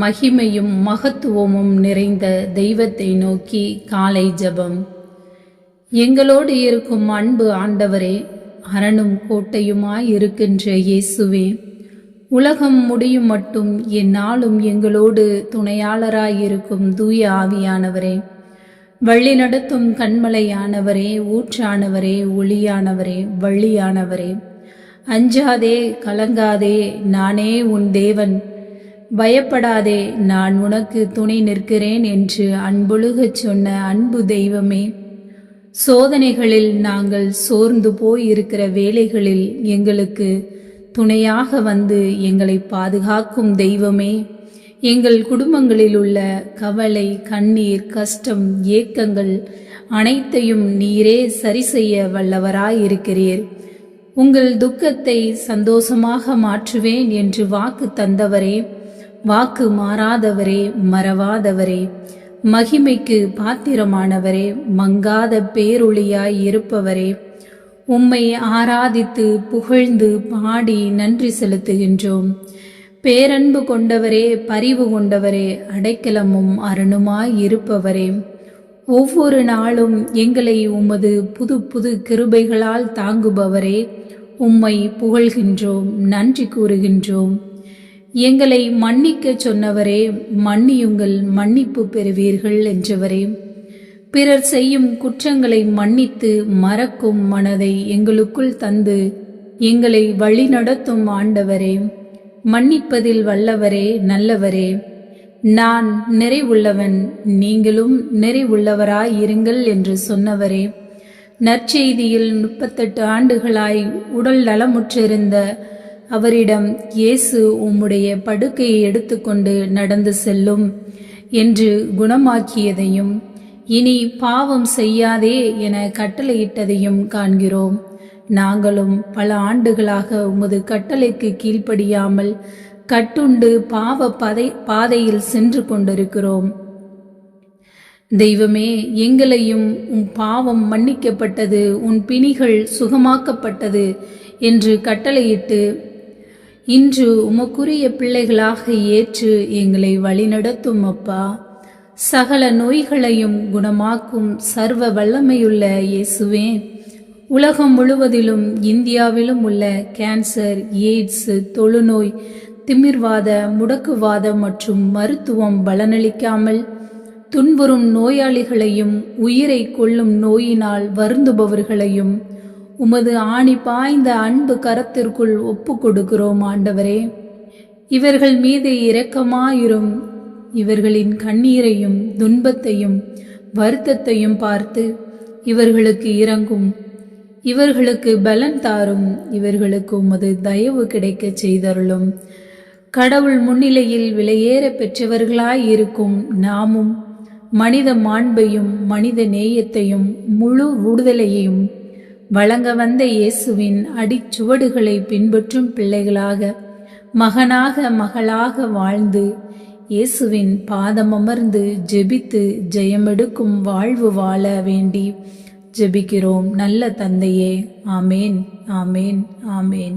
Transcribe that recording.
மகிமையும் மகத்துவமும் நிறைந்த தெய்வத்தை நோக்கி காலை ஜெபம். எங்களோடு இருக்கும் அன்பு ஆண்டவரே அரணும் கோட்டையுமாய் இருக்கின்ற இயேசுவே உலகம் முடியும் மட்டும் என்னாலும் எங்களோடு துணையாளராய் இருக்கும் தூய ஆவியானவரே வழி நடத்தும் கண்மலையானவரே ஊற்றானவரே ஒளியானவரே வள்ளியானவரே. அஞ்சாதே கலங்காதே நானே உன் தேவன். பயப்படாதே நான் உனக்கு துணை நிற்கிறேன் என்று அன்பொழுகச் சொன்ன அன்பு தெய்வமே. சோதனைகளில் நாங்கள் சோர்ந்து போய் இருக்கிற வேலைகளில் எங்களுக்கு துணையாக வந்து எங்களை பாதுகாக்கும் தெய்வமே. எங்கள் குடும்பங்களில் உள்ள கவலை கண்ணீர் கஷ்டம் ஏக்கங்கள் அனைத்தையும் நீரே சரி செய்ய வல்லவராயிருக்கிறீர். உங்கள் துக்கத்தை சந்தோஷமாக மாற்றுவேன் என்று வாக்கு தந்தவரே. வாக்கு மாறாதவரே மறவாதவரே. மகிமைக்கு பாத்திரமானவரே மங்காத பேரொளியாய் இருப்பவரே. உம்மை ஆராதித்து புகழ்ந்து பாடி நன்றி செலுத்துகின்றோம். பேரன்பு கொண்டவரே பரிவு கொண்டவரே அடைக்கலமும் அருணுமாய் இருப்பவரே. ஒவ்வொரு நாளும் எங்களை உமது புது புது கிருபைகளால் தாங்குபவரே. உம்மை புகழ்கின்றோம் நன்றி கூறுகின்றோம். எங்களை மன்னிக்க சொன்னவரே மன்னியுங்கள் மன்னிப்பு பெறுவீர்கள் என்றவரே. பிறர் செய்யும் குற்றங்களை மன்னித்து மறக்கும் மனதை எங்களுக்குள் தந்து எங்களை வழிநடத்தும் ஆண்டவரே. மன்னிப்பதில் வல்லவரே நல்லவரே. நான் நிறைவுள்ளவன் நீங்களும் நிறைவுள்ளவராயிருங்கள் என்று சொன்னவரே. நற்செய்தியில் முப்பத்தெட்டு ஆண்டுகளாய் உடல் நலமுற்றிருந்த அவரிடம் இயேசு உம்முடைய படுக்கையை எடுத்துக்கொண்டு நடந்து செல்லும் என்று குணமாக்கியதையும் இனி பாவம் செய்யாதே என கட்டளையிட்டதையும் காண்கிறோம். நாங்களும் பல ஆண்டுகளாக உமது கட்டளைக்கு கீழ்ப்படியாமல் கட்டுண்டு பாவ பதை பாதையில் சென்று கொண்டிருக்கிறோம். தெய்வமே எங்களையும் உன் பாவம் மன்னிக்கப்பட்டது உன் பிணிகள் சுகமாக்கப்பட்டது என்று கட்டளையிட்டு இன்று உமக்குரிய பிள்ளைகளாக ஏற்று எங்களை வழிநடத்தும் அப்பா. சகல நோய்களையும் குணமாக்கும் சர்வ வல்லமையுள்ள இயேசுவே. உலகம் முழுவதிலும் இந்தியாவிலும் உள்ள கேன்சர் எய்ட்ஸ் தொழுநோய் திமிர்வாத முடக்குவாதம் மற்றும் மருத்துவம் பலனளிக்காமல் துன்புறும் நோயாளிகளையும் உயிரை கொள்ளும் நோயினால் வருந்துபவர்களையும் உமது ஆணி பாய்ந்த அன்பு கரத்திற்குள் ஒப்பு கொடுக்கிறோம் ஆண்டவரே. இவர்கள் மீது இரக்கமாயிரும். இவர்களின் கண்ணீரையும் துன்பத்தையும் வருத்தத்தையும் பார்த்து இவர்களுக்கு இறங்கும் இவர்களுக்கு பலன் தாரும். இவர்களுக்கு உமது தயவு கிடைக்க செய்தருளும். கடவுள் முன்னிலையில் விலையேற பெற்றவர்களாய் இருக்கும் நாமும் மனித மாண்பையும் மனித நேயத்தையும் முழு விடுதலையையும் வழங்க வந்த இயேசுவின் அடிச்சுவடுகளை பின்பற்றும் பிள்ளைகளாக மகனாக மகளாக வாழ்ந்து இயேசுவின் பாதமமர்ந்து ஜெபித்து ஜெயமெடுக்கும் வாழ்வு வாழ வேண்டி ஜெபிக்கிறோம். நல்ல தந்தையே ஆமேன் ஆமேன் ஆமேன்.